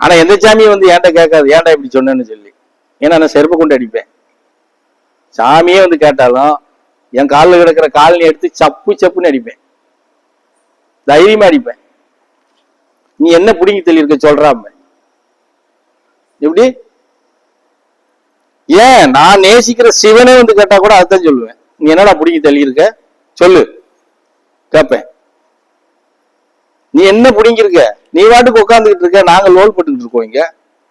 ஆனா எந்த சாமியும் வந்து ஏன்டா கேட்காது? ஏன்டா இப்படி சொன்னேன்னு சொல்லி. ஏன்னா நான் செருப்பு கொண்டு அடிப்பேன். சாமியே வந்து கேட்டாலும் என் காலில் கிடக்கிற காலனி எடுத்து சப்பு சப்புன்னு அடிப்பேன். தைரியமா அடிப்பேன். நீ என்ன பிடிங்கி தெளிவிருக்க சொல்றாம எப்படி? ஏன்? நான் நேசிக்கிற சிவனே வந்து கேட்டா கூட அதுதான் சொல்லுவேன். நீ என்னடா பிடிங்கி தள்ளியிருக்க? சொல்லு. கேட்பேன். நீ என்ன பிடிங்கிருக்க? நீ வாட்டுக்கு உட்காந்துக்கிட்டு இருக்க நாங்க லோல் போட்டுக்கிட்டு இருக்கோம் இங்க.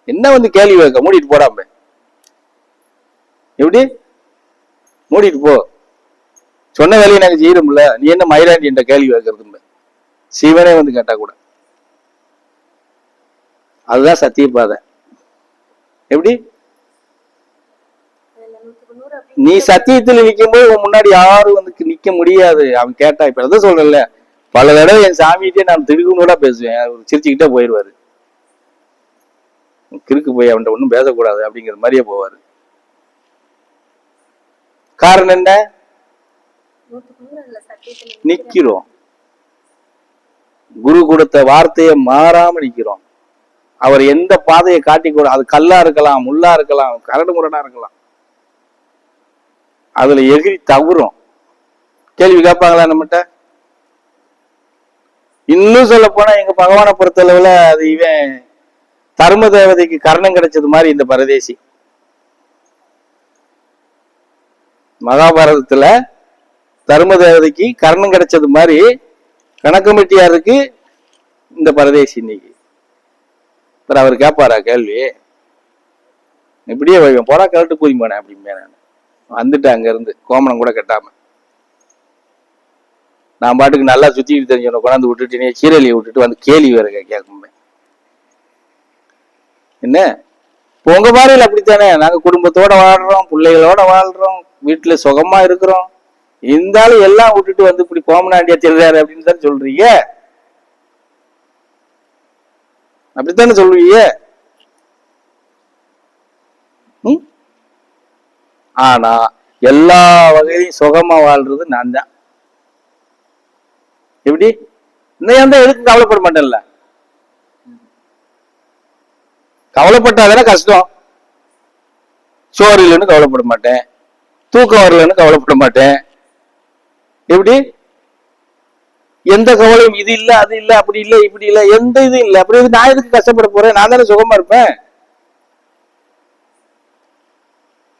என்ன வந்து கேள்வி வைக்க மூடிட்டு போடாம எப்படி? மூடிட்டு போ. சொன்ன வேலையை நாங்க செய்யறோம்ல நீ என்ன மயிலாண்டி என்ற கேள்வி வைக்கிறது சிவனே வந்து கேட்டா கூட. அதுதான் சத்தியபாதை எப்படி? நீ சத்தியத்தில் நிற்கும்போது உன் முன்னாடி யாரும் வந்து நிக்க முடியாது. அவன் கேட்டா இப்ப எதை சொல்றல பல தடவை என் சாமிகிட்டே நான் திடுக்குன்னு பேசுவேன். அவர் சிரிச்சுக்கிட்டே போயிடுவாரு கிறுக்கு போய் அவன்கிட்ட ஒன்றும் பேசக்கூடாது அப்படிங்கிற மாதிரியே போவாரு. காரணம் என்ன? நிக்கிறோம். குரு கொடுத்த வார்த்தையை மாறாம நிக்கிறோம். அவர் எந்த பாதையை காட்டி கூட அது கல்லா இருக்கலாம் முள்ளா இருக்கலாம் கரடு முரடா இருக்கலாம். அதுல எகிரி தவறும். கேள்வி கேட்பாங்களா நம்மகிட்ட? இன்னும் சொல்ல போனா எங்க பகவானை பொறுத்தளவுல அது இவன் தர்ம தேவதைக்கு கர்ணம் கிடைச்சது மாதிரி இந்த பரதேசி. மகாபாரதத்துல தர்ம தேவதைக்கு கர்ணம் கிடைச்சது மாதிரி கணக்கமிட்டியாருக்கு இந்த பரதேசி இன்னைக்கு. அப்புறம் அவர் கேட்பாரா கேள்வி? இப்படியே வைவேன் போடா கழட்டு கூதி போனேன் நான். வந்துட்டேன் அங்க இருந்து கோமணம் கூட கட்டாம. நான் பாட்டுக்கு நல்லா சுத்திட்டு தெரிஞ்சவனை கொண்டாந்து விட்டுட்டு சீரழியை விட்டுட்டு வந்து கேள்வி வேற கேட்குமே என்ன? இப்போ உங்க பாறையில் அப்படித்தானே? நாங்கள் குடும்பத்தோட வாழ்றோம் பிள்ளைகளோட வாழ்றோம் வீட்டில் சுகமா இருக்கிறோம். இருந்தாலும் எல்லாம் விட்டுட்டு வந்து இப்படி கோமனாண்டியா தெரியாரு அப்படின்னு தான் சொல்றீங்க. அப்படித்தானே சொல்லுவீங்க ம்? ஆனா எல்லா வகையிலும் சுகமா வாழ்றது நான் தான். எப்படி? இந்த எதுக்கு கவலைப்பட மாட்டேன்ல. கவலைப்பட்டாதானே கஷ்டம். சோறு இல்லைன்னு கவலைப்பட மாட்டேன். தூக்கம் வரலன்னு கவலைப்பட மாட்டேன். எப்படி? எந்த கவலையும் இது இல்ல அது இல்ல அப்படி இல்ல இப்படி இல்ல எந்த இதுவும் இல்ல. அப்படி நான் எதுக்கு கஷ்டப்பட போறேன்? நான் தானே சுகமா இருப்பேன்.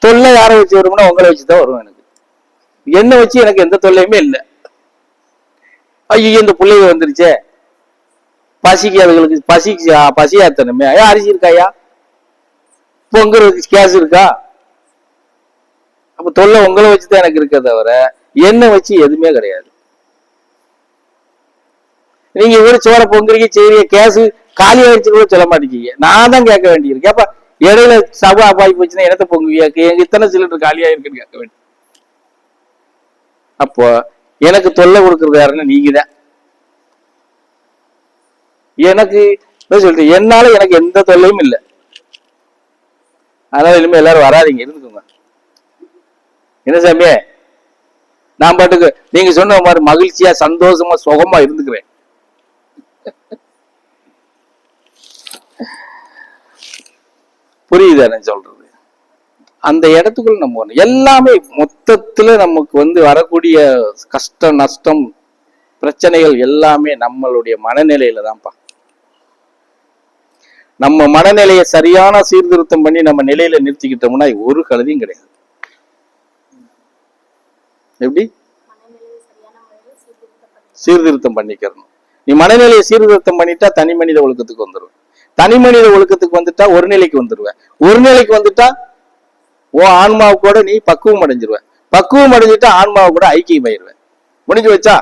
தொல்லை யாரை வச்சு வரும்னா உங்களை வச்சுதான் வரும் எனக்கு. என்ன வச்சு எனக்கு எந்த தொல்லையுமே இல்லை. ஐயோ இந்த பிள்ளைங்க வந்துருச்சே. பசிக்கு அதுகளுக்கு பசிக்கு பசியாத்தனமே ஐயா அரிசி இருக்காயா பொங்குறதுக்கு கேஸ் இருக்கா? அப்ப தொல்லை உங்களை வச்சுதான் எனக்கு இருக்கே தவிர என்ன வச்சு எதுவுமே கிடையாது. நீங்க ஒரு சோற பொங்குறீங்க சரி கேஸ் காலி ஆயிடுச்சு கூட சொல்ல மாட்டேங்க நான் தான் கேட்க வேண்டியிருக்கு. அப்ப இடையில சபா அப்பாய் போச்சுன்னா என்னத்த பொங்குவியா? எங்க இத்தனை சிலிண்டர் காலியா இருக்குன்னு கேட்க வேண்டிய அப்போ எனக்கு தொல்லை கொடுக்கறது யாருன்னா நீங்க தான் எனக்கு என்ன சொல்றேன் என்னால எனக்கு எந்த தொல்லையும் இல்லை. அதனால இனிமே எல்லாரும் வராதீங்க இருந்துக்கோங்க. என்ன சாமி நான் பாட்டுக்கு நீங்க சொன்ன மாதிரி மகிழ்ச்சியா சந்தோஷமா சுகமா இருந்துக்கிறேன். புரியுதா நான் சொல்றது? அந்த இடத்துக்குள்ள நம்ம வரணும். எல்லாமே மொத்தத்துல நமக்கு வந்து வரக்கூடிய கஷ்டம் நஷ்டம் பிரச்சனைகள் எல்லாமே நம்மளுடைய மனநிலையில தான்ப்பா. நம்ம மனநிலையை சரியான சீர்திருத்தம் பண்ணி நம்ம நிலையில நிறுத்திக்கிட்டோம்னா ஒரு கழுதியும் கிடையாது. எப்படி? சீர்திருத்தம் பண்ணிக்கிறணும். நீ மனநிலையை சீர்திருத்தம் பண்ணிட்டா தனி மனித ஒழுக்கத்துக்கு வந்துருவேன். தனி மனித ஒழுக்கத்துக்கு வந்துட்டா ஒரு நிலைக்கு வந்துருவேன். ஒரு நிலைக்கு வந்துட்டா உன் ஆன்மாவு கூட நீ பக்குவம் அடைஞ்சிருவ. பக்குவம் அடைஞ்சிட்டா ஆன்மாவை கூட ஐக்கியம் ஆயிடுவேன் முடிஞ்சு வச்சா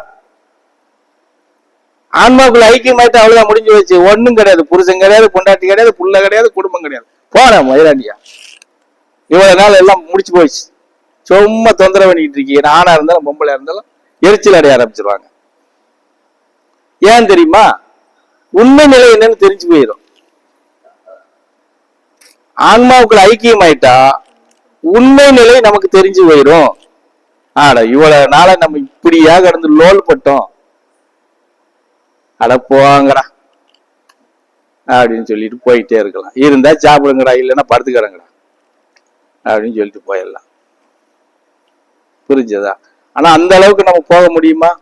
ஆன்மாவுக்குள்ள ஐக்கியமாயிட்டா அவ்வளவுதான் முடிஞ்சு வச்சு ஒண்ணும் கிடையாது. புருஷன் கிடையாது பொண்டாட்டி கிடையாது புள்ள கிடையாது குடும்பம் கிடையாது. போன மயிலாண்டியா. இவ்வளவு நாள் எல்லாம் முடிச்சு போயிடுச்சு சும்மா தொந்தரவு பண்ணிட்டு இருக்கீங்க. ஆணா இருந்தாலும் பொம்பளை இருந்தாலும் எரிச்சல் அடைய ஆரம்பிச்சிருவாங்க. ஏன் தெரியுமா? உண்மை நிலை என்னன்னு தெரிஞ்சு போயிடும் ஆன்மாவுக்குள்ள ஐக்கியம் ஆயிட்டா உண்மை நிலை நமக்கு தெரிஞ்சு போயிடும். ஆட இவ்வளவு நாள நம்ம இப்படியா கடந்து லோல் பட்டோம். அட போங்கடா. அப்படின்னு சொல்லிட்டு போயிட்டே இருக்கலாம். இருந்தா சாப்பிடுங்கடா இல்லைன்னா படுத்துக்கிறங்கடா. அப்படின்னு சொல்லிட்டு போயிடலாம். புரிஞ்சதா? ஆனா அந்த அளவுக்கு நம்ம போக முடியுமா?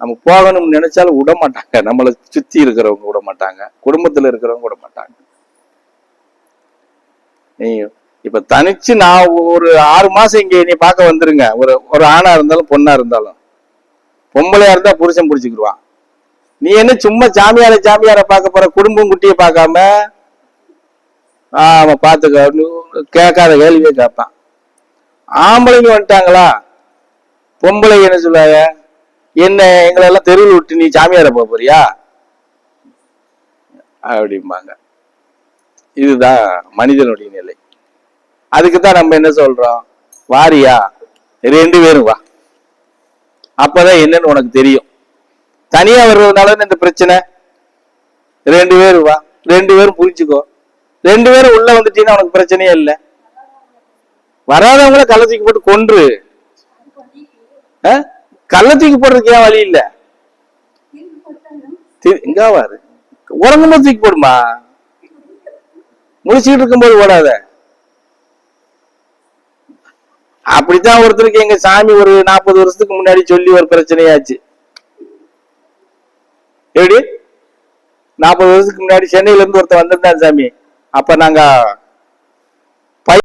நம்ம போகணும்னு நினைச்சாலும் விட மாட்டாங்க நம்மளை சுத்தி இருக்கிறவங்க விட மாட்டாங்க குடும்பத்துல இருக்கிறவங்க விட மாட்டாங்க இப்ப தனிச்சு நான் ஒரு ஆறு மாசம் இங்க நீ பார்க்க வந்துருங்க. ஒரு ஒரு ஆணா இருந்தாலும் பொண்ணா இருந்தாலும். பொம்பளையா இருந்தா புருஷன் பிடிச்சிக்கிடுவான் நீ என்ன சும்மா சாமியார சாமியார பார்க்க போற குடும்பம் குட்டியை பார்க்காம? ஆமா பாத்துக்க கேட்காத கேள்வியே கேட்பான். ஆம்பளைங்க வந்துட்டாங்களா? பொம்பளை என்ன சொல்லுவாங்க? என்ன எங்களை எல்லாம் தெருவில் விட்டு நீ சாமியார போறியா? அப்படிம்பாங்க. இதுதான் மனிதனுடைய நிலை. அதுக்கு தான் நம்ம என்ன சொல்றோம்? வாரியா? ரெண்டு பேரும் வா. அப்பதான் என்னன்னு உனக்கு தெரியும். தனியா வர்றதுனால இந்த பிரச்சனை? ரெண்டு பேரும் வா. ரெண்டு பேரும் புரிஞ்சுக்கோ. ரெண்டு பேரும் உள்ள வந்துட்டீங்கன்னா உனக்கு பிரச்சனையே இல்லை. வராதவங்கள கள்ளத்தூக்கி போட்டு கொன்று? கள்ளத்தூக்கி போடுறதுக்கு ஏன் வழி இல்ல? தி- இங்க வாரு உறங்கும் போது தூக்கி போடுமா? முடிச்சுக்கிட்டு இருக்கும்போது ஓடாத. அப்படித்தான் ஒருத்தருக்கு எங்க சாமி ஒரு நாற்பது வருஷத்துக்கு முன்னாடி சொல்லி ஒரு பிரச்சனையாச்சு. எப்படி? நாற்பது வருஷத்துக்கு முன்னாடி சென்னையில இருந்து ஒருத்தன் வந்திருந்தார் சாமி. அப்ப நாங்க